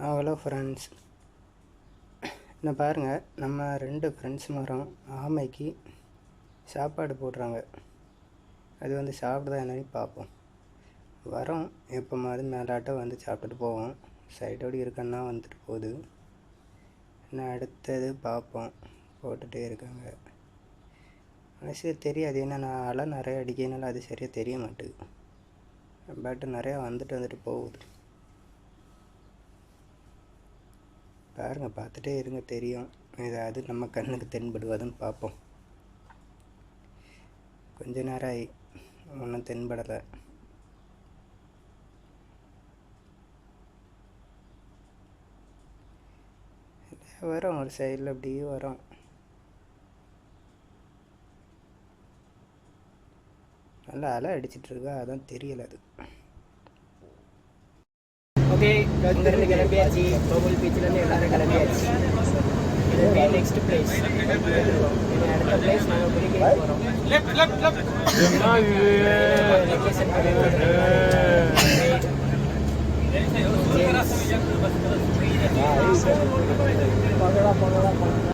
Hello friends இந்த பாருங்கள் நம்ம ரெண்டு ஃப்ரெண்ட்ஸ் மரம் ஆமைக்கு சாப்பாடு போடுறாங்க. அது வந்து சாப்பிடுதா என்னன்னு பார்ப்போம். வரோம் எப்போ மாதிரி மேலாட்டம் வந்து சாப்பிட்டுட்டு போவோம். சைடோடு இருக்கன்னா வந்துட்டு போகுது. என்ன அடுத்தது பார்ப்போம். போட்டுகிட்டே இருக்காங்க. மனசு தெரியாது. ஏன்னா நான் அலை நிறைய அடிக்கிறதுனால அது சரியாக தெரிய மாட்டேங்குது. பட் நிறையா வந்துட்டு வந்துட்டு போகுது. பாருங்கள் பார்த்துட்டே இருங்க தெரியும். ஏதாவது நம்ம கண்ணுக்கு தென்படுவதுன்னு பார்ப்போம். கொஞ்ச நேரம் ஆகி ஒன்றும் தென்படலை. வரும் ஒரு சைடில் அப்படியே வரும். நல்லா அலை அடிச்சிட்டு இருக்கா அதான் தெரியல அது. ஓகே இங்கேருந்து கிளம்பியாச்சு கோகுல் பீச்சிலேருந்து எல்லாரும் கிளம்பியாச்சு இது நெக்ஸ்ட் பிளேஸ் அடுத்த பிளேஸ் நாங்கள் போகிறோம் லொக்கேஷன்